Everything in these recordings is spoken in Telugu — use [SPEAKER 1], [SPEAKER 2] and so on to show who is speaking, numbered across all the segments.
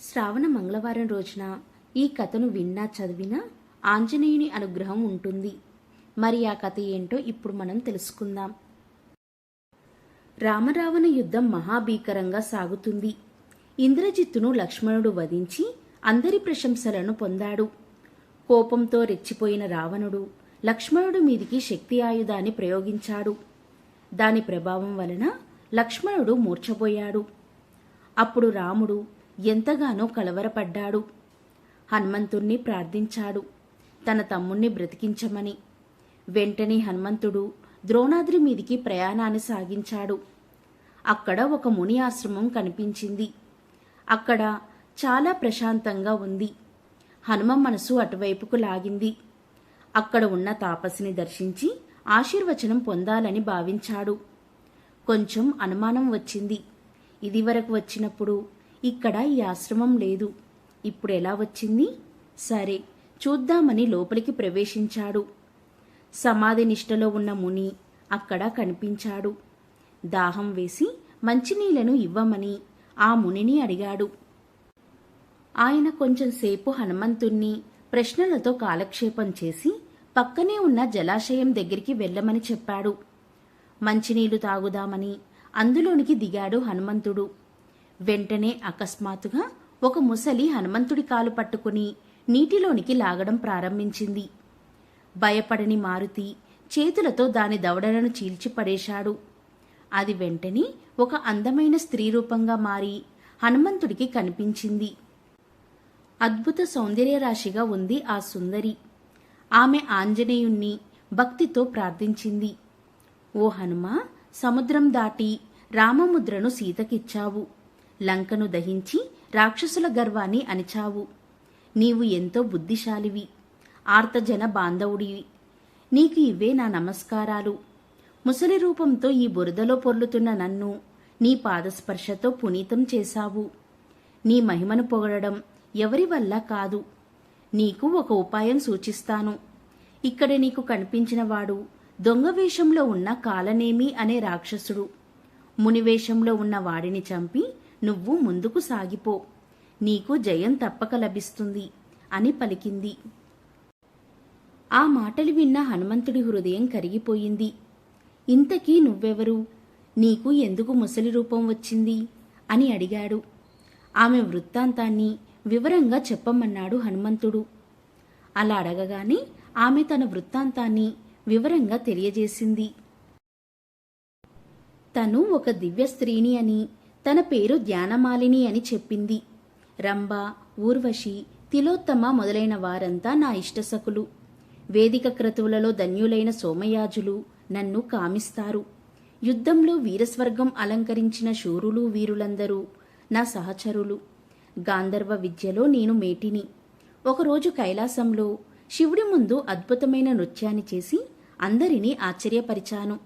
[SPEAKER 1] శ్రావణ మంగళవారం రోజున ఈ కథను విన్నా చదివినా ఆంజనేయుని అనుగ్రహం ఉంటుంది. మరి ఆ కథ ఏంటో ఇప్పుడు మనం తెలుసుకుందాం. రామరావణ యుద్ధం మహాభీకరంగా సాగుతుంది. ఇంద్రజిత్తును లక్ష్మణుడు వధించి అందరి ప్రశంసలను పొందాడు. కోపంతో రెచ్చిపోయిన రావణుడు లక్ష్మణుడి మీదికి శక్తి ఆయుధాన్ని ప్రయోగించాడు. దాని ప్రభావం వలన లక్ష్మణుడు మూర్ఛపోయాడు. అప్పుడు రాముడు ఎంతగానో కలవరపడ్డాడు. హనుమంతుణ్ణి ప్రార్థించాడు. తన తమ్ముణ్ణి బ్రతికించమని. వెంటనే హనుమంతుడు ద్రోణాద్రి మీదికి ప్రయాణాన్ని సాగించాడు. అక్కడ ఒక ముని ఆశ్రమం కనిపించింది. అక్కడ చాలా ప్రశాంతంగా ఉంది. హనుమ మనసు అటువైపుకు లాగింది. అక్కడ ఉన్న తాపసిని దర్శించి ఆశీర్వచనం పొందాలని భావించాడు. కొంచెం అనుమానం వచ్చింది. ఇదివరకు వచ్చినప్పుడు ఇక్కడ ఈ ఆశ్రమం లేదు. ఇప్పుడు ఎలా వచ్చింది? సరే చూద్దామని లోపలికి ప్రవేశించాడు. సమాధి నిష్టలో ఉన్న ముని అక్కడ కనిపించాడు. దాహం వేసి మంచినీళ్ళను ఇవ్వమని ఆ మునిని అడిగాడు. ఆయన కొంచెం సేపు హనుమంతుణ్ణి ప్రశ్నలతో కాలక్షేపం చేసి పక్కనే ఉన్న జలాశయం దగ్గరికి వెళ్ళమని చెప్పాడు. మంచినీళ్ళు తాగుదామని అందులోనికి దిగాడు హనుమంతుడు. వెంటనే అకస్మాత్తుగా ఒక ముసలి హనుమంతుడి కాలు పట్టుకుని నీటిలోనికి లాగడం ప్రారంభించింది. భయపడని మారుతి చేతులతో దాని దవడలను చీల్చిపడేశాడు అది వెంటనే ఒక అందమైన స్త్రీ రూపంగా మారి హనుమంతుడికి కనిపించింది. అద్భుత సౌందర్యరాశిగా ఉంది ఆ సుందరి. ఆమె ఆంజనేయుణ్ణి భక్తితో ప్రార్థించింది. ఓ హనుమ సముద్రం దాటి రామముద్రను సీతకిచ్చావు. లంకను దహించి రాక్షసుల గర్వాన్ని అణిచావు. నీవు ఎంతో బుద్ధిశాలివి. ఆర్తజన బాంధవుడివి. నీకు ఇవే నా నమస్కారాలు. ముసలి రూపంతో ఈ బురదలో పొర్లుతున్న నన్ను నీ పాదస్పర్శతో పునీతం చేశావు. నీ మహిమను పొగడడం ఎవరి వల్ల కాదు. నీకు ఒక ఉపాయం సూచిస్తాను. ఇక్కడ నీకు కనిపించినవాడు దొంగ వేషంలో ఉన్న కాలనేమి అనే రాక్షసుడు. మునివేషంలో ఉన్న వాడిని చంపి నువ్వు ముందుకు సాగిపో. నీకు జయం తప్పక లభిస్తుంది అని పలికింది. ఆ మాటలు విన్న హనుమంతుడి హృదయం కరిగిపోయింది. ఇంతకీ నువ్వెవరు? నీకు ఎందుకు ముసలి రూపం వచ్చింది? అని అడిగాడు. ఆమె వృత్తాంతాన్ని వివరంగా చెప్పమన్నాడు హనుమంతుడు. అలా అడగగానే ఆమె తన వృత్తాంతాన్ని వివరంగా తెలియజేసింది. తను ఒక దివ్య స్త్రీని అని తన పేరు ధ్యానమాలిని అని చెప్పింది. రంభ ఊర్వశి తిలోత్తమ మొదలైన వారంతా నా ఇష్టసకులు. వేదిక క్రతువులలో ధన్యులైన సోమయాజులు నన్ను కామిస్తారు. యుద్ధంలో వీరస్వర్గం అలంకరించిన శూరులు వీరులందరూ నా సహచరులు. గాంధర్వ విద్యలో నేను మేటిని. ఒకరోజు కైలాసంలో శివుడి ముందు అద్భుతమైన నృత్యాన్ని చేసి అందరినీ ఆశ్చర్యపరిచాను.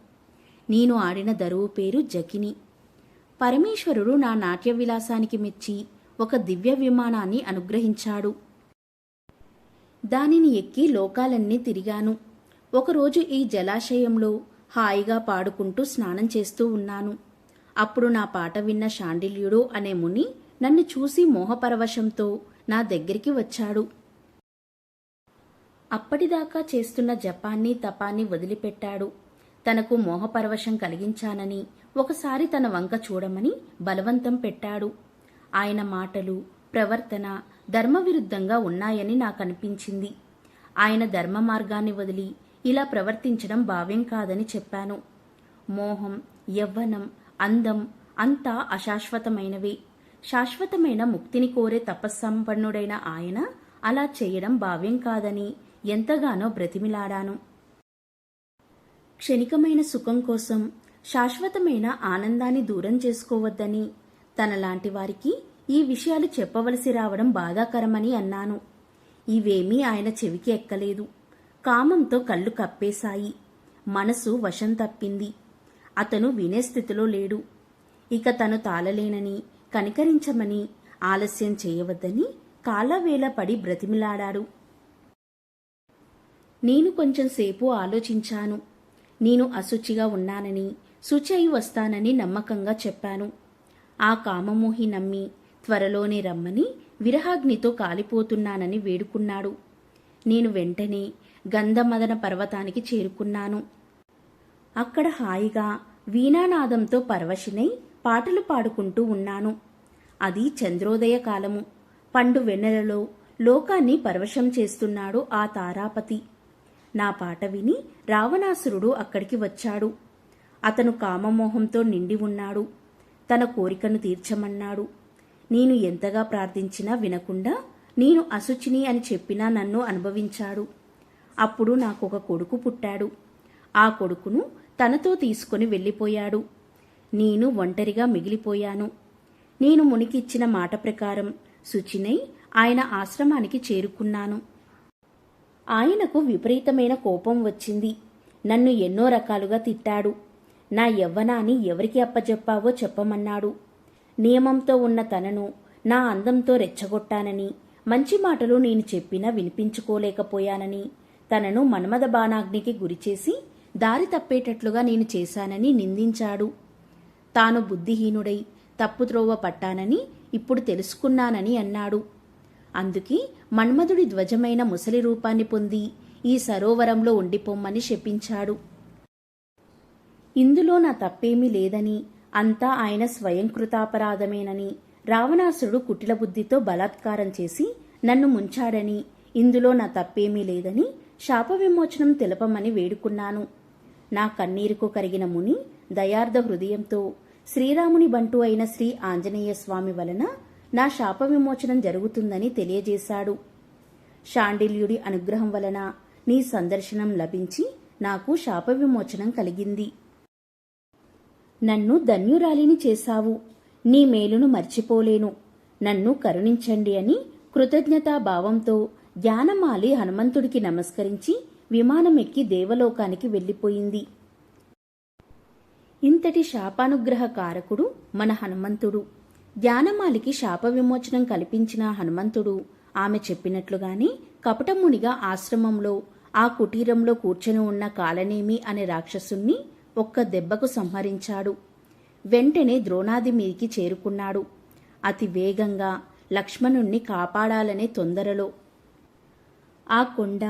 [SPEAKER 1] నేను ఆడిన దరువు పేరు జకిని. పరమేశ్వరుడు నా నాట్య విలాసానికి మెచ్చి ఒక దివ్య విమానాన్ని అనుగ్రహించాడు. దానిని ఎక్కి లోకాలన్నీ తిరిగాను. ఒకరోజు ఈ జలాశయంలో హాయిగా పాడుకుంటూ స్నానం చేస్తూ ఉన్నాను. అప్పుడు నా పాట విన్న శాండిల్యుడు అనే ముని నన్ను చూసి మోహపరవశంతో నా దగ్గరికి వచ్చాడు. అప్పటిదాకా చేస్తున్న జపాన్ని తపాన్ని వదిలిపెట్టాడు. తనకు మోహపరవశం కలిగించానని ఒకసారి తన వంక చూడమని బలవంతం పెట్టాడు. ఆయన మాటలు ప్రవర్తన ధర్మవిరుద్ధంగా ఉన్నాయని నాకనిపించింది. ఆయన ధర్మ మార్గాన్ని వదిలి ఇలా ప్రవర్తించడం భావ్యం కాదని చెప్పాను. మోహం యవ్వనం అందం అంతా అశాశ్వతమైనవే. శాశ్వతమైన ముక్తిని కోరే తపస్సంపన్నుడైన ఆయన అలా చేయడం భావ్యం కాదని ఎంతగానో బ్రతిమిలాడాను. క్షణికమైన సుఖం కోసం శాశ్వతమైన ఆనందాన్ని దూరం చేసుకోవద్దని. తనలాంటి వారికి ఈ విషయాలు చెప్పవలసి రావడం బాధాకరమని అన్నాను. ఇవేమీ ఆయన చెవికి ఎక్కలేదు. కామంతో కళ్ళు కప్పేశాయి. మనసు వశం తప్పింది. అతను వినే స్థితిలో లేడు. ఇక తను తాళలేనని కనికరించమని ఆలస్యం చేయవద్దని కాలవేళ పడి బ్రతిమిలాడాడు. నేను కొంచెంసేపు ఆలోచించాను. నేను అశుచిగా ఉన్నానని శుచి అయి వస్తానని నమ్మకంగా చెప్పాను. ఆ కామమోహి నమ్మి త్వరలోనే రమ్మని విరహాగ్నితో కాలిపోతున్నానని వేడుకున్నాడు. నేను వెంటనే గంధమదన పర్వతానికి చేరుకున్నాను. అక్కడ హాయిగా వీణానాదంతో పరవశినై పాటలు పాడుకుంటూ ఉన్నాను. అది చంద్రోదయ కాలము. పండు వెన్నెలలో లోకాన్ని పరవశం చేస్తున్నాడు ఆ తారాపతి. నా పాట విని రావణాసురుడు అక్కడికి వచ్చాడు. అతను కామమోహంతో నిండి ఉన్నాడు. తన కోరికను తీర్చమన్నాడు. నేను ఎంతగా ప్రార్థించినా వినకుండా నేను అశుచిని అని చెప్పినా నన్ను అనుభవించాడు. అప్పుడు నాకొక కొడుకు పుట్టాడు. ఆ కొడుకును తనతో తీసుకుని వెళ్ళిపోయాడు. నేను ఒంటరిగా మిగిలిపోయాను. నేను మునికిచ్చిన మాట ప్రకారం శుచినై ఆయన ఆశ్రమానికి చేరుకున్నాను. ఆయనకు విపరీతమైన కోపం వచ్చింది. నన్ను ఎన్నో రకాలుగా తిట్టాడు. నా యవ్వనాన్ని ఎవరికి అప్పజెప్పావో చెప్పమన్నాడు. నియమంతో ఉన్న తనను నా అందంతో రెచ్చగొట్టానని మంచి మాటలు నేను చెప్పినా వినిపించుకోలేకపోయానని తనను మన్మద బాణాగ్నికి గురిచేసి దారి తప్పేటట్లుగా నేను చేశానని నిందించాడు. తాను బుద్ధిహీనుడై తప్పుత్రోవ పట్టానని ఇప్పుడు తెలుసుకున్నానని అన్నాడు. అందుకే మన్మధుడి ధ్వజమైన ముసలి రూపాన్ని పొంది ఈ సరోవరంలో ఉండిపోమ్మని శపించాడు. ఇందులో నా తప్పేమీ లేదని అంతా ఆయన స్వయంకృతాపరాధమేనని రావణాసురుడు కుటిలబుద్ధితో బలాత్కారం చేసి నన్ను ముంచాడని ఇందులో నా తప్పేమీ లేదని శాప విమోచనం తెలపమని వేడుకున్నాను. నా కన్నీరుకు కరిగిన ముని దయార్ధ హృదయంతో శ్రీరాముని బంటు అయిన శ్రీ ఆంజనేయ స్వామి వలన నా శాప విమోచనం జరుగుతుందని తెలియజేశాడు. షాండిల్యుడి అనుగ్రహం వలన నీ సందర్శనం లభించి నాకు శాప విమోచనం కలిగింది. నన్ను ధన్యురాలిని చేశావు. నీ మేలును మర్చిపోలేను. నన్ను కరుణించండి అని కృతజ్ఞతాభావంతో ధ్యానమాలి హనుమంతుడికి నమస్కరించి విమానమెక్కి దేవలోకానికి వెళ్ళిపోయింది. ఇంతటి శాపానుగ్రహ కారకుడు మన హనుమంతుడు. ధ్యానమాలికి శాప విమోచనం కల్పించిన హనుమంతుడు. ఆమె చెప్పినట్లుగానే కపటమునిగా ఆశ్రమంలో ఆ కుటీరంలో కూర్చొని ఉన్న కాలనేమి అనే రాక్షసుణ్ణి ఒక్క దెబ్బకు సంహరించాడు. వెంటనే ద్రోణాది మీదికి చేరుకున్నాడు. అతి వేగంగా లక్ష్మణుణ్ణి కాపాడాలనే తొందరలో. ఆ కొండ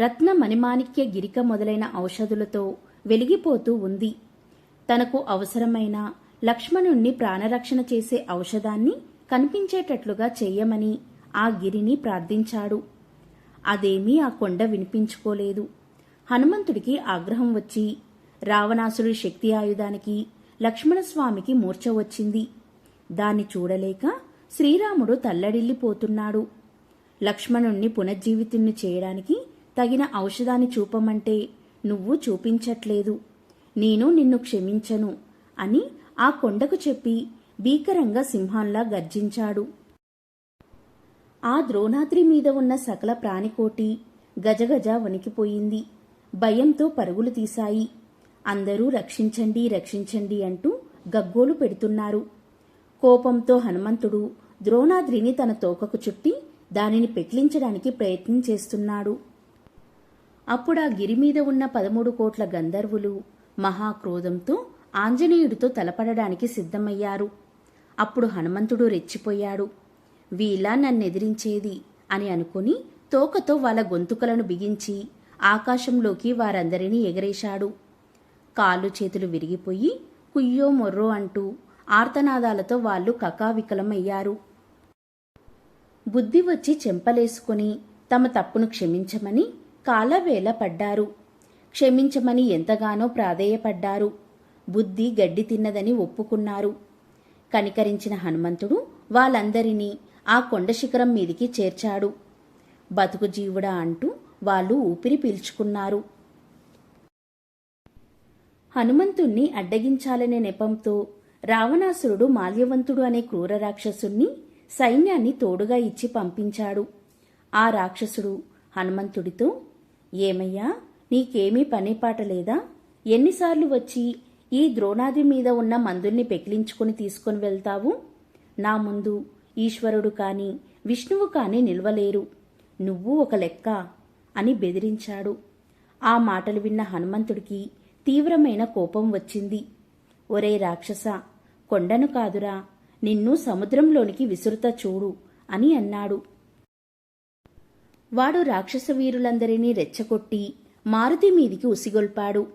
[SPEAKER 1] రత్న మణిమాణిక్య గిరిక మొదలైన ఔషధులతో వెలిగిపోతూ ఉంది. తనకు అవసరమైన లక్ష్మణుణ్ణి ప్రాణరక్షణ చేసే ఔషధాన్ని కనిపించేటట్లుగా చెయ్యమని ఆ గిరిని ప్రార్థించాడు. అదేమీ ఆ కొండ వినిపించుకోలేదు. హనుమంతుడికి ఆగ్రహం వచ్చి రావణాసుడి శక్తి ఆయుధానికి లక్ష్మణస్వామికి మూర్ఛ వచ్చింది. దాన్ని చూడలేక శ్రీరాముడు తల్లడిల్లిపోతున్నాడు. లక్ష్మణుణ్ణి పునర్జీవితుణ్ణి చేయడానికి తగిన ఔషధాన్ని చూపమంటే నువ్వు చూపించట్లేదు. నేను నిన్ను క్షమించను అని ఆ కొండకు చెప్పి భీకరంగా సింహంలా గర్జించాడు. ఆ ద్రోణాద్రి మీద ఉన్న సకల ప్రాణికోటి గజగజ వణికిపోయింది. భయంతో పరుగులు తీశాయి. అందరూ రక్షించండి రక్షించండి అంటూ గగ్గోలు పెడుతున్నారు. కోపంతో హనుమంతుడు ద్రోణాద్రిని తన తోకకు చుట్టి దానిని పెకిలించడానికి ప్రయత్నం చేస్తున్నాడు. అప్పుడా గిరి మీద ఉన్న పదమూడు కోట్ల గంధర్వులు మహాక్రోధంతో ఆంజనేయుడితో తలపడడానికి సిద్ధమయ్యారు. అప్పుడు హనుమంతుడు రెచ్చిపోయాడు. వీలా నన్నెదిరించేది అని అనుకుని తోకతో వాళ్ళ గొంతుకలను బిగించి ఆకాశంలోకి వారందరినీ ఎగరేశాడు. కాళ్ళు చేతులు విరిగిపోయి కుయ్యో మొర్రో అంటూ ఆర్తనాదాలతో వాళ్ళు కకావికలమయ్యారు. బుద్ధి వచ్చి చెంపలేసుకుని తమ తప్పును క్షమించమని కాలవేళ పడ్డారు. క్షమించమని ఎంతగానో ప్రాధేయపడ్డారు. బుద్ధి గడ్డి తిన్నదని ఒప్పుకున్నారు. కనికరించిన హనుమంతుడు వాళ్ళందరినీ ఆ కొండ శిఖరం మీదికి చేర్చాడు. బతుకు జీవుడా అంటూ వాళ్ళు ఊపిరి పీల్చుకున్నారు. హనుమంతుణ్ణి అడ్డగించాలనే నెపంతో రావణాసురుడు మాల్యవంతుడు అనే క్రూర రాక్షసుణ్ణి సైన్యాన్ని తోడుగా ఇచ్చి పంపించాడు. ఆ రాక్షసుడు హనుమంతుడితో ఏమయ్యా నీకేమీ పనిపాట లేదా? ఎన్నిసార్లు వచ్చి ఈ ద్రోణాది మీద ఉన్న మందుల్ని పెకిలించుకుని తీసుకుని వెళ్తావు? నా ముందు ఈశ్వరుడు కాని విష్ణువు కాని నిల్వలేరు. నువ్వు ఒక లెక్క అని బెదిరించాడు. ఆ మాటలు విన్న హనుమంతుడికి తీవ్రమైన కోపం వచ్చింది. ఒరే రాక్షస కొండను కాదురా నిన్ను సముద్రంలోనికి విసురుత చూడు అని అన్నాడు. వాడు రాక్షస వీరులందరినీ రెచ్చగొట్టి మారుతి మీదికి ఉసిగొల్పాడు.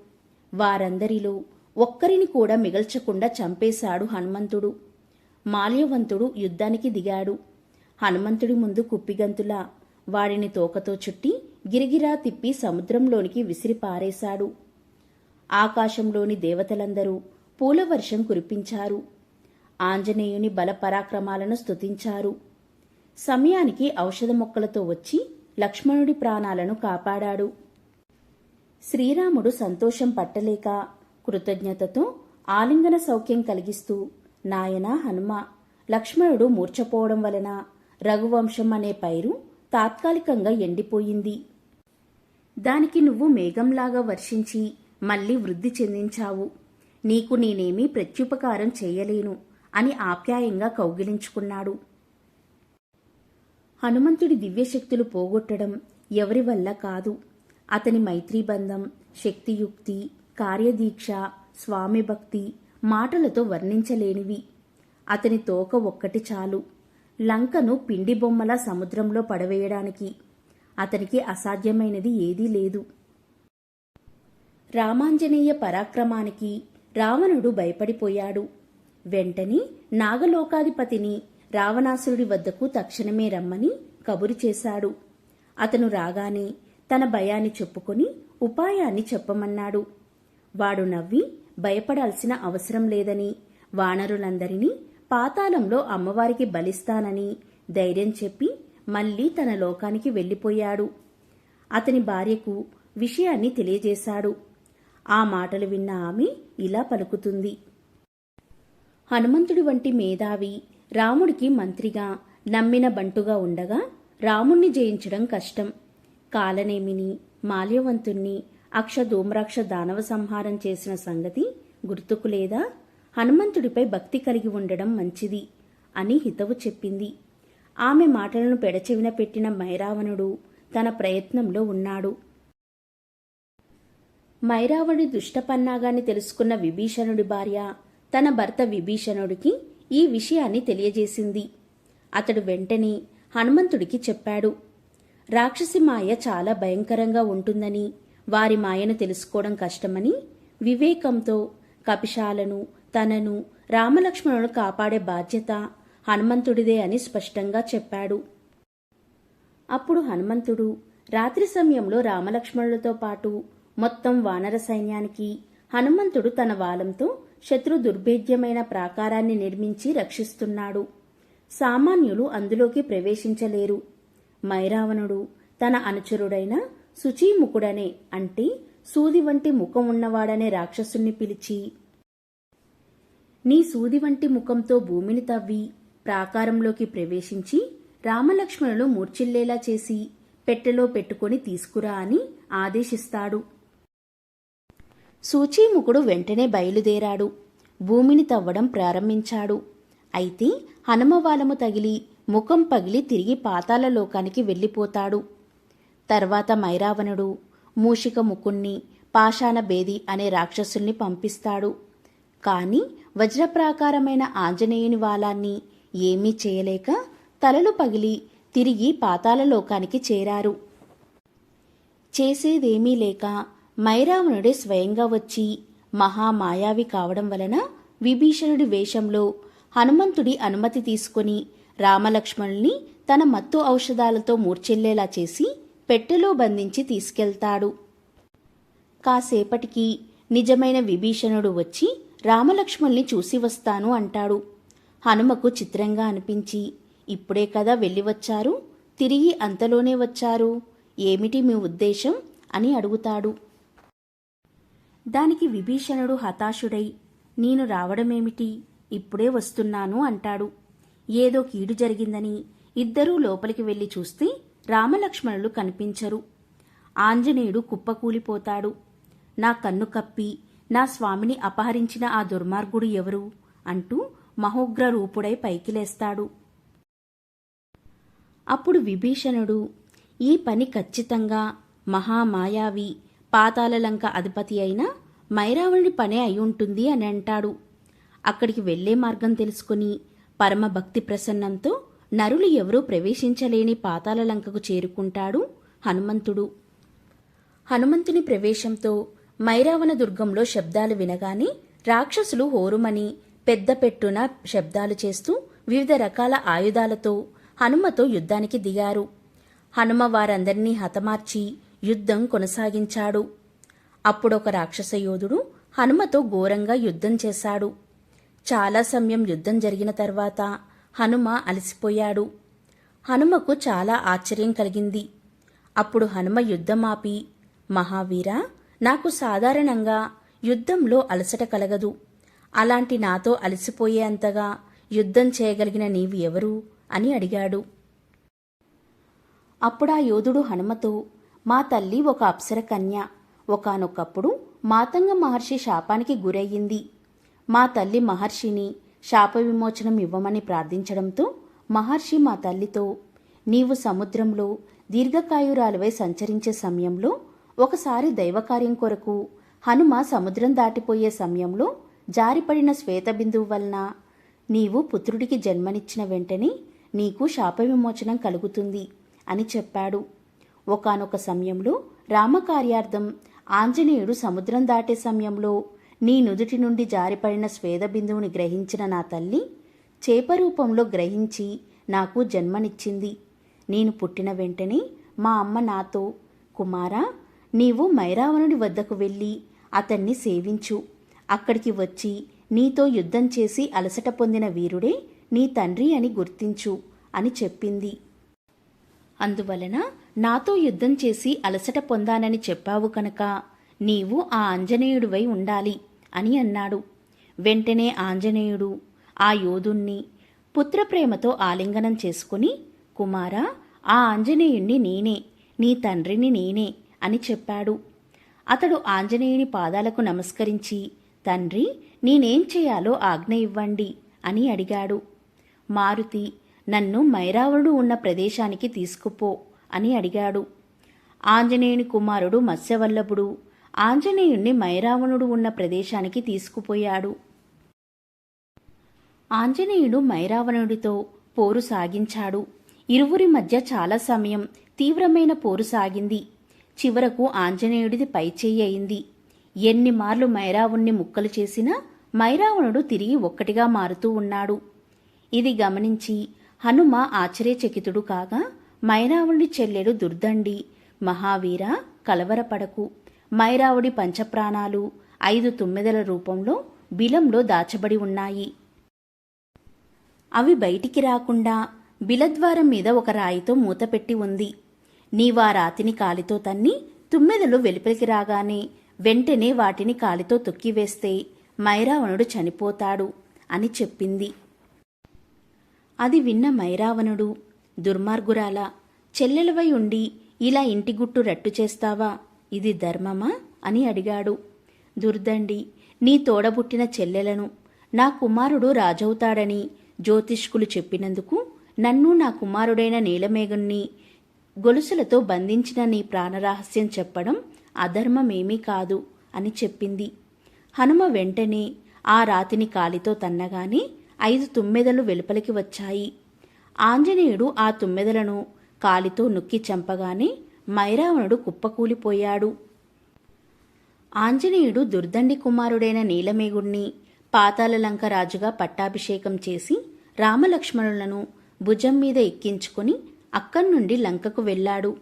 [SPEAKER 1] వారందరిలో ఒక్కరిని కూడా మిగల్చకుండా చంపేశాడు హనుమంతుడు. మాల్యవంతుడు యుద్ధానికి దిగాడు. హనుమంతుడి ముందు కుప్పిగంతులా వాడిని తోకతో చుట్టి గిరిగిరా తిప్పి సముద్రంలోనికి విసిరి పారేశాడు. ఆకాశంలోని దేవతలందరూ పూలవర్షం కురిపించారు. ఆంజనేయుని బలపరాక్రమాలను స్తుతించారు. సమయానికి ఔషధ మొక్కలతో వచ్చి లక్ష్మణుడి ప్రాణాలను కాపాడాడు. శ్రీరాముడు సంతోషం పట్టలేక కృతజ్ఞతతో ఆలింగన సౌఖ్యం కలిగిస్తూ నాయనా హనుమ లక్ష్మణుడు మూర్ఛపోవడం వలన రఘువంశం అనే పైరు తాత్కాలికంగా ఎండిపోయింది. దానికి నువ్వు మేఘంలాగా వర్షించి మళ్ళీ వృద్ధి చెందించావు. నీకు నేనేమీ ప్రత్యుపకారం చేయలేను అని ఆప్యాయంగా కౌగిలించుకున్నాడు. హనుమంతుడి దివ్యశక్తులు పోగొట్టడం ఎవరి వల్ల కాదు. అతని మైత్రీబంధం శక్తియుక్తి కార్యదీక్ష స్వామి భక్తి మాటలతో వర్ణించలేనివి. అతని తోక ఒక్కటి చాలు. లంకను పిండి బొమ్మల సముద్రంలో పడవేయడానికి అతనికి అసాధ్యమైనది ఏదీ లేదు. రామాంజనేయ పరాక్రమానికి రావణుడు భయపడిపోయాడు. వెంటనే నాగలోకాధిపతిని రావణాసురుడి వద్దకు తక్షణమే రమ్మని కబురు చేశాడు. అతను రాగానే తన భయాన్ని చెప్పుకొని ఉపాయాన్ని చెప్పమన్నాడు. వాడు నవ్వి భయపడాల్సిన అవసరం లేదని వానరులందరినీ పాతాళంలో అమ్మవారికి బలిస్తానని ధైర్యం చెప్పి మళ్ళీ తన లోకానికి వెళ్ళిపోయాడు. అతని భార్యకు విషయాన్ని తెలియజేశాడు. ఆ మాటలు విన్న ఆమె ఇలా పలుకుతుంది. హనుమంతుడి వంటి మేధావి రాముడికి మంత్రిగా నమ్మిన బంటుగా ఉండగా రాముణ్ణి జయించడం కష్టం. కాలనేమిని మాల్యవంతుణ్ణి అక్ష ధూమ్రాక్ష దానవ సంహారం చేసిన సంగతి గుర్తుకు లేదా? హనుమంతుడిపై భక్తి కలిగి ఉండడం మంచిది అని హితవు చెప్పింది. ఆమె మాటలను పెడచెవిన పెట్టిన మైరావణుడు తన ప్రయత్నంలో ఉన్నాడు. మైరావణి దుష్టపన్నాగాన్ని తెలుసుకున్న విభీషణుడి భార్య తన భర్త విభీషణుడికి ఈ విషయాన్ని తెలియజేసింది. అతడు వెంటనే హనుమంతుడికి చెప్పాడు రాక్షసి మాయ చాలా భయంకరంగా ఉంటుందని వారి మాయను తెలుసుకోవడం కష్టమని వివేకంతో కపిశాలను తనను రామలక్ష్మణులను కాపాడే బాధ్యత హనుమంతుడిదే అని స్పష్టంగా చెప్పాడు. అప్పుడు హనుమంతుడు రాత్రి సమయంలో రామలక్ష్మణులతో పాటు మొత్తం వానర సైన్యానికి హనుమంతుడు తన వాలంతో శత్రు దుర్భేద్యమైన ప్రాకారాన్ని నిర్మించి రక్షిస్తున్నాడు. సామాన్యులు అందులోకి ప్రవేశించలేరు. మైరావణుడు తన అనుచరుడైన శుచీముఖుడనే అంటే సూది వంటి ముఖం ఉన్నవాడనే రాక్షసుణ్ణి పిలిచి నీ సూది వంటి ముఖంతో భూమిని తవ్వి ప్రాకారంలోకి ప్రవేశించి రామలక్ష్మణులు మూర్చిల్లేలా చేసి పెట్టెలో పెట్టుకొని తీసుకురా అని ఆదేశిస్తాడు. సూచీముఖుడు వెంటనే బయలుదేరాడు. భూమిని తవ్వడం ప్రారంభించాడు. అయితే హనుమవాలము తగిలి ముఖం పగిలి తిరిగి పాతాల లోకానికి వెళ్ళిపోతాడు. తర్వాత మైరావణుడు మూషిక ముకుణ్ణి పాషాణ బేది అనే రాక్షసుల్ని పంపిస్తాడు. కాని వజ్రప్రాకారమైన ఆంజనేయుని వాలాన్ని ఏమీ చేయలేక తలలు పగిలి తిరిగి పాతాళలోకానికి చేరారు. చేసేదేమీ లేక మైరావణుడే స్వయంగా వచ్చి మహామాయావి కావడం వలన విభీషణుడి వేషంలో హనుమంతుడి అనుమతి తీసుకుని రామలక్ష్మణుల్ని తన మత్తు ఔషధాలతో మూర్చెల్లేలా చేసి పెట్టెలో బంధించి తీసుకెళ్తాడు. కాసేపటికి నిజమైన విభీషణుడు వచ్చి రామలక్ష్మణ్ణి చూసి వస్తాను అంటాడు. హనుమకు చిత్రంగా అనిపించి ఇప్పుడే కదా వెళ్ళి వచ్చారు? తిరిగి అంతలోనే వచ్చారు. ఏమిటి మీ ఉద్దేశం? అని అడుగుతాడు. దానికి విభీషణుడు హతాశుడై నేను రావడమేమిటి? ఇప్పుడే వస్తున్నాను అంటాడు. ఏదో కీడు జరిగిందని ఇద్దరూ లోపలికి వెళ్ళి చూస్తే రామలక్ష్మణులు కనిపించరు. ఆంజనేయుడు కుప్పకూలిపోతాడు. నా కన్ను కప్పి నా స్వామిని అపహరించిన ఆ దుర్మార్గుడు ఎవరు? అంటూ మహోగ్ర రూపుడై పైకి లేస్తాడు అప్పుడు విభీషణుడు ఈ పని ఖచ్చితంగా మహామాయావి పాతాళలంక అధిపతి అయిన మైరావణుడి పనే అయి ఉంటుంది అని అంటాడు. అక్కడికి వెళ్ళే మార్గం తెలుసుకుని పరమభక్తి ప్రసన్నంతో నరులు ఎవరూ ప్రవేశించలేని పాతాల లంకకు చేరుకుంటాడు హనుమంతుడు. హనుమంతుని ప్రవేశంతో మైరావణ దుర్గంలో శబ్దాలు వినగానే రాక్షసులు హోరుమని పెద్ద పెట్టున శబ్దాలు చేస్తూ వివిధ రకాల ఆయుధాలతో హనుమతో యుద్ధానికి దిగారు. హనుమ వారందరినీ హతమార్చి యుద్ధం కొనసాగించాడు. అప్పుడొక రాక్షస యోధుడు హనుమతో ఘోరంగా యుద్ధం చేశాడు. చాలా సమయం యుద్ధం జరిగిన తర్వాత హనుమ అలసిపోయాడు. హనుమకు చాలా ఆశ్చర్యం కలిగింది. అప్పుడు హనుమ యుద్ధమాపి మహావీర మహావీరా నాకు సాధారణంగా యుద్ధంలో అలసట కలగదు. అలాంటి నాతో అలసిపోయేంతగా యుద్ధం చేయగలిగిన నీవు ఎవరు అని అడిగాడు. అప్పుడా యోధుడు హనుమతో మా తల్లి ఒక అప్సర కన్య. మాతంగ మహర్షి శాపానికి గురయ్యింది. మా తల్లి మహర్షిని శాప విమోచనం ఇవ్వమని ప్రార్థించడంతో మహర్షి మా తల్లితో నీవు సముద్రంలో దీర్ఘకాయురాలువై సంచరించే సమయంలో ఒకసారి దైవకార్యం కొరకు హనుమ సముద్రం దాటిపోయే సమయంలో జారిపడిన శ్వేతబిందువు వలన నీవు పుత్రుడికి జన్మనిచ్చిన వెంటనే నీకు శాప విమోచనం కలుగుతుంది అని చెప్పాడు. ఒకానొక సమయంలో రామకార్యార్థం ఆంజనేయుడు సముద్రం దాటే సమయంలో నీ నుదుటి నుండి జారిపడిన స్వేద బిందువుని గ్రహించిన నా తల్లి చేప రూపంలో గ్రహించి నాకు జన్మనిచ్చింది. నేను పుట్టిన వెంటనే మా అమ్మ నాతో కుమారా నీవు మైరావణుడి వద్దకు వెళ్ళి అతన్ని సేవించు. అక్కడికి వచ్చి నీతో యుద్ధం చేసి అలసట పొందిన వీరుడే నీ తండ్రి అని గుర్తించు అని చెప్పింది. అందువలన నాతో యుద్ధం చేసి అలసట పొందానని చెప్పావు కనుక నీవు ఆ ఆంజనేయుడివై ఉండాలి. అని అన్నాడు. వెంటనే ఆంజనేయుడు ఆ యోధుణ్ణి పుత్రప్రేమతో ఆలింగనం చేసుకుని కుమారా ఆ ఆంజనేయుణ్ణి నేనే నీ తండ్రిని నేనే అని చెప్పాడు. అతడు ఆంజనేయుని పాదాలకు నమస్కరించి తండ్రి నేనేం చేయాలో ఆజ్ఞ ఇవ్వండి అని అడిగాడు. మారుతి నన్ను మైరావణుడు ఉన్న ప్రదేశానికి తీసుకుపో అని అడిగాడు. ఆంజనేయుని కుమారుడు మత్స్యవల్లభుడు ఆంజనేయుణ్ణి మైరావణుడు ఉన్న ప్రదేశానికి తీసుకుపోయాడు. ఆంజనేయుడు మైరావణుడితో పోరు సాగించాడు. ఇరువురి మధ్య చాలా సమయం తీవ్రమైన పోరు సాగింది. చివరకు ఆంజనేయుడిది పైచేయి అయింది. ఎన్ని మార్లు మైరావుణ్ణి ముక్కలు చేసినా మైరావణుడు తిరిగి ఒక్కటిగా మారుతూ ఉన్నాడు. ఇది గమనించి హనుమ ఆశ్చర్యచకితుడు కాగా మైరావణుడి చెల్లెలు దుర్దండి మహావీర కలవరపడకు. మైరావుడి పంచప్రాణాలు ఐదు తుమ్మెదల రూపంలో బిలంలో దాచబడి ఉన్నాయి. అవి బయటికి రాకుండా బిలద్వారం మీద ఒక రాయితో మూతపెట్టి ఉంది. నీవా రాతిని కాలితో తన్ని తుమ్మెదలు వెలుపలికి రాగానే వెంటనే వాటిని కాలితో తొక్కివేస్తే మైరావణుడు చనిపోతాడు అని చెప్పింది. అది విన్న మైరావణుడు దుర్మార్గురాల చెల్లెలవై ఉండి ఇలా ఇంటి గుట్టు రట్టు చేస్తావా? ఇది ధర్మమా? అని అడిగాడు. దుర్దండి నీ తోడబుట్టిన చెల్లెలను. నా కుమారుడు రాజవుతాడని జ్యోతిష్కులు చెప్పినందుకు నన్ను నా కుమారుడైన నీలమేఘుణ్ణి గొలుసులతో బంధించిన నీ ప్రాణరహస్యం చెప్పడం అధర్మమేమీ కాదు అని చెప్పింది. హనుమ వెంటనే ఆ రాతిని కాలితో తన్నగానే ఐదు తుమ్మెదలు వెలుపలికి వచ్చాయి. ఆంజనేయుడు ఆ తుమ్మెదలను కాలితో నొక్కి చంపగానే మైరావణుడు కుప్పకూలిపోయాడు. ఆంజనేయుడు దుర్దండి కుమారుడైన నీలమేగుణ్ణి పాతాళలంక రాజుగా పట్టాభిషేకం చేసి రామలక్ష్మణులను భుజం మీద ఎక్కించుకుని అక్కడి నుండి లంకకు వెళ్ళాడు.